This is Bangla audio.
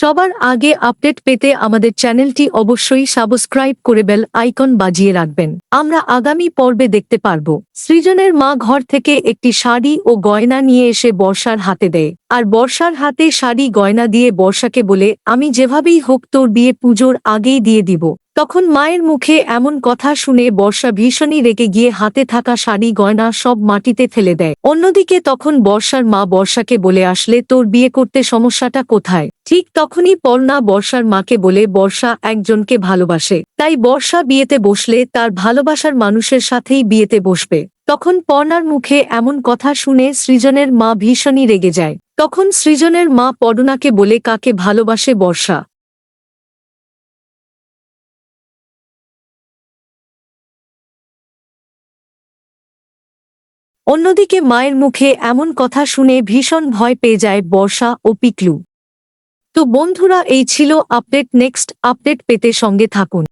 সবার আগে আপডেট পেতে আমাদের চ্যানেলটি অবশ্যই সাবস্ক্রাইব করে বেল আইকন বাজিয়ে রাখবেন। আমরা আগামী পর্বে দেখতে পারব। সৃজনের মা ঘর থেকে একটি শাড়ি ও গয়না নিয়ে এসে বর্ষার হাতে দেয়। আর বর্ষার হাতে শাড়ি গয়না দিয়ে বর্ষাকে বলে, আমি যেভাবেই হোক তোর বিয়ে পুজোর আগেই দিয়ে দিব। তখন মায়ের মুখে এমন কথা শুনে বর্ষা ভীষণই রেগে গিয়ে হাতে থাকা শাড়ি, গয়না সব মাটিতে ফেলে দেয়। অন্যদিকে তখন বর্ষার মা বর্ষাকে বলে আসলে, তোর বিয়ে করতে সমস্যাটা কোথায়? ঠিক তখনই পর্ণা বর্ষার মাকে বলে, বর্ষা একজনকে ভালোবাসে। তাই বর্ষা বিয়েতে বসলে তার ভালোবাসার মানুষের সাথেই বিয়েতে বসবে। তখন পর্ণার মুখে এমন কথা শুনে সৃজনের মা ভীষণই রেগে যায়। তখন সৃজনের মা পর্ণাকে বলে, কাকে ভালোবাসে বর্ষা? অন্যদিকে মায়ের মুখে এমন কথা শুনে ভীষণ ভয় পেয়ে যায় বর্ষা ও পিকলু। তো বন্ধুরা, এই ছিল আপডেট। নেক্সট আপডেট পেতে সঙ্গে থাকুন।